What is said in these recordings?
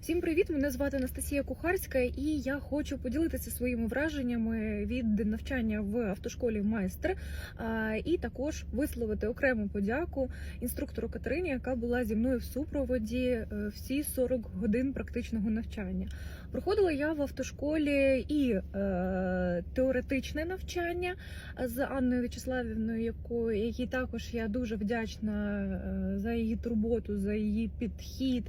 Всім привіт! Мене звати Анастасія Кухарська, і я хочу поділитися своїми враженнями від навчання в автошколі майстер, і також висловити окрему подяку інструктору Катерині, яка була зі мною в супроводі е, всі 40 годин практичного навчання. Проходила я в автошколі і е, теоретичне навчання з Анною В'ячеславівною, якою якій також я дуже вдячна е, за її турботу, за її підхід,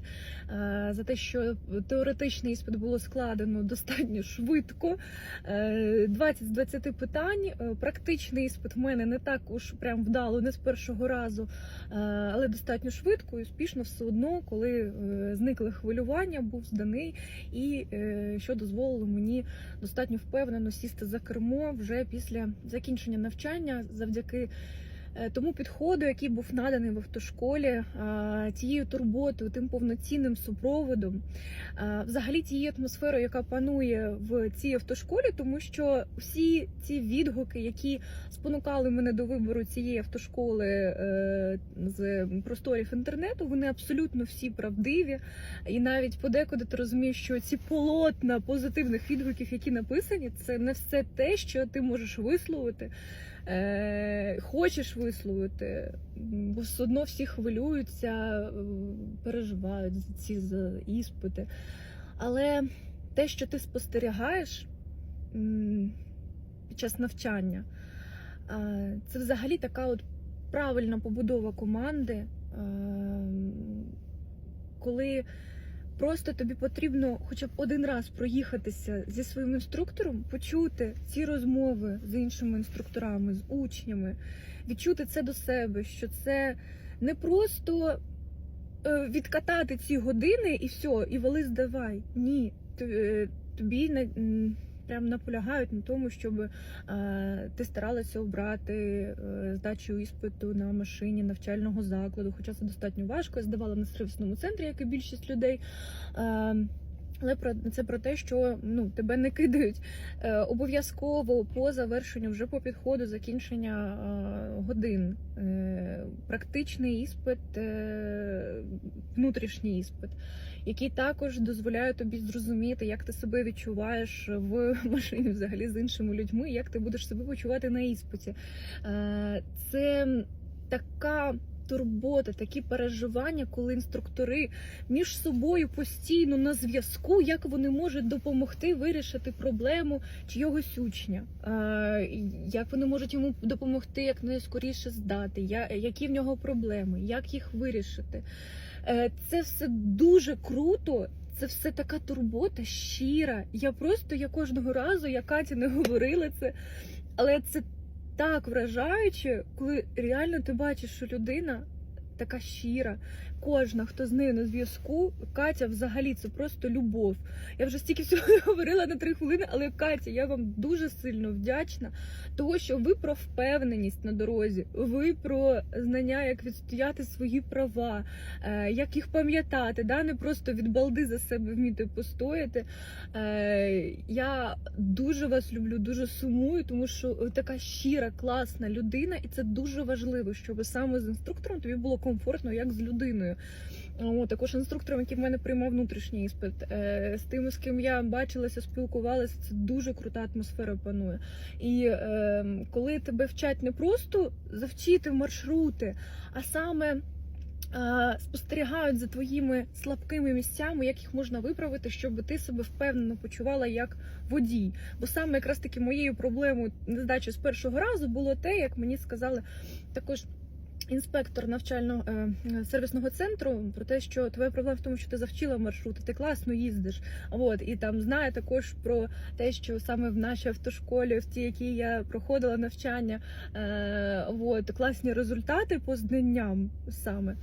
е, за те, що теоретичний іспит було складено достатньо швидко. Е, 20 з 20 питань. Е, Практичний іспит в мене не так уж прям вдало, не з першого разу, е, але достатньо швидко і успішно все одно, коли е, зникли хвилювання, був зданий, і що дозволило мені достатньо впевнено сісти за кермо вже після закінчення навчання завдяки. Е, Тому підходу, який був наданий в автошколі, а, тією турботою, тим повноцінним супроводом, взагалі тією атмосферою, яка панує в цій автошколі, тому що всі ці відгуки, які спонукали мене до вибору цієї автошколи е, з просторів інтернету, вони абсолютно всі правдиві. І навіть подекуди ти розумієш, що ці полотна позитивних відгуків, які написані, це не все те, що ти можеш висловити. Е, хочеш висловити, бо все одно всі хвилюються, е, переживають ці іспити. Але те, що ти спостерігаєш під час навчання, е, це взагалі така от правильна побудова команди, коли просто тобі потрібно хоча б один раз проїхатися зі своїм інструктором, почути ці розмови з іншими інструкторами, з учнями, відчути це до себе, що це не просто е, відкатати ці години і все, і вали здавай. Ні, е, тобі Прям наполягають на тому, щоб е, ти старалася обрати е, здачу іспиту на машині навчального закладу, хоча це достатньо важко. Я здавала на сервісному центрі, як і більшість людей. Але про це про те, що ну тебе не кидають е, обов'язково по завершенню, вже по підходу закінчення е, годин. Е, практичний іспит, е, внутрішній іспит, який також дозволяє тобі зрозуміти, як ти себе відчуваєш в машині взагалі з іншими людьми, як ти будеш себе почувати на іспиті. Е, це така. Турбота, такі переживання, коли інструктори між собою постійно на зв'язку, як вони можуть допомогти вирішити проблему чийогось учня, як вони можуть йому допомогти як найскоріше здати, які в нього проблеми, як їх вирішити. Е, Це все дуже круто. Це все така турбота, щира. Я просто я кожного разу, я Каті не говорила це, але це так вражаюче, коли реально ти бачиш, що людина така щира. Кожна, хто з нею на зв'язку, Катя взагалі це просто любов. Я вже стільки всього говорила на три хвилини, але Катя, я вам дуже сильно вдячна, того, що ви про впевненість на дорозі, ви про знання, як відстояти свої права, е, як їх пам'ятати, да? не просто від балди за себе вміти постояти. Е, Я дуже вас люблю, дуже сумую, тому що така щира, класна людина, і це дуже важливо, щоб саме з інструктором тобі було комфортно, як з людиною. О, також інструктором, який в мене приймав внутрішній іспит, е, з тими, з ким я бачилася, спілкувалася, це дуже крута атмосфера панує. І е, коли тебе вчать не просто завчити маршрути, а саме. е, Спостерігають за твоїми слабкими місцями, як їх можна виправити, щоб ти себе впевнено почувала як водій. Бо саме якраз таки моєю проблемою нездачі з першого разу було те, як мені сказали також інспектор навчального е, сервісного центру про те, що твоя проблема в тому, що ти завчила маршрути, ти класно їздиш. От і там знає також про те, що саме в нашій автошколі, в тій, якій я проходила навчання, е, от, класні результати по знанням саме.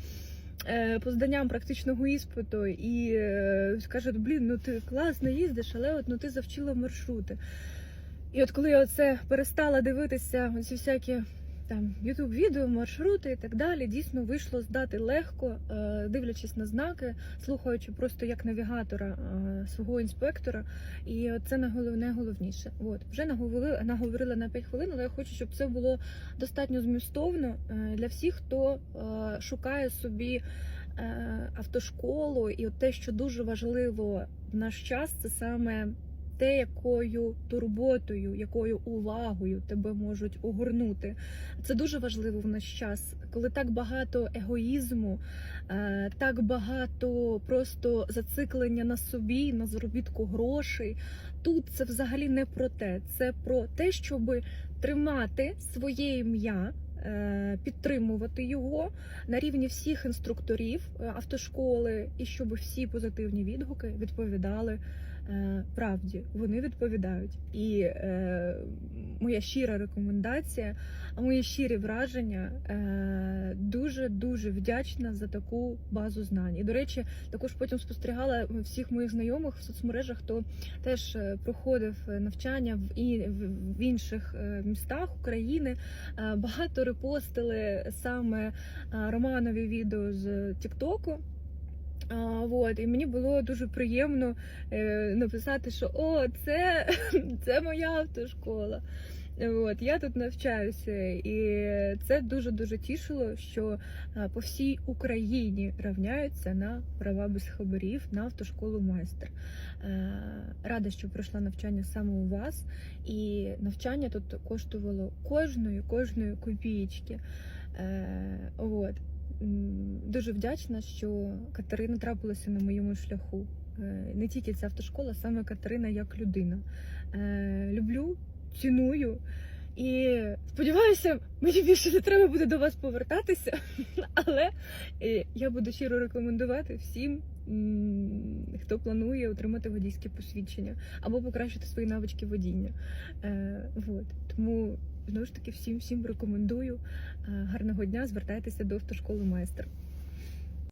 е, По зданням практичного іспиту і е, кажуть, блін, ну ти класно їздиш, але от ну ти завчила маршрути. І от коли я оце перестала дивитися, оці всякі там ютуб відео, маршрути і так далі. Дійсно вийшло здати легко, е, дивлячись на знаки, слухаючи просто як навігатора е, свого інспектора. І це найголовніше. От вже наговорила, наговорила на 5 хвилин, але я хочу, щоб це було достатньо змістовно е, для всіх, хто шукає собі автошколу, і от те, що дуже важливо в наш час, це саме те, якою турботою, якою увагою тебе можуть огорнути. Це дуже важливо в наш час, коли так багато егоїзму, е, так багато просто зациклення на собі, на заробітку грошей. Тут це взагалі не про те, це про те, щоб тримати своє ім'я. е, Підтримувати його на рівні всіх інструкторів е, автошколи, і щоб всі позитивні відгуки відповідали правді. Вони відповідають. І е, моя щира рекомендація, а мої щирі враження е, дуже дуже вдячна за таку базу знань. І до речі, також потім спостерігала всіх моїх знайомих в соцмережах, хто теж е, проходив навчання в і в- інших е, містах України. Е, Багато репостили саме е, Романові відео з Тіктоку. А, вот, і мені було дуже приємно е, написати, що о, це, це моя автошкола. От, я тут навчаюся, і це дуже дуже тішило, що по всій Україні рівняються на права без хабарів на автошколу майстер. Е, Рада, що пройшла навчання саме у вас, і навчання тут коштувало кожної кожної копієчки. Е, От. Дуже вдячна, що Катерина трапилася на моєму шляху. Е, Не тільки ця автошкола, саме Катерина як людина. Е, Люблю, ціную. І сподіваюся, мені більше не треба буде до вас повертатися, але е, я буду щиро рекомендувати всім, хто планує отримати водійське посвідчення або покращити свої навички водіння. Е, вот. Тому знову ж таки всім всім рекомендую. Е, Гарного дня, звертайтеся до автошколи майстер.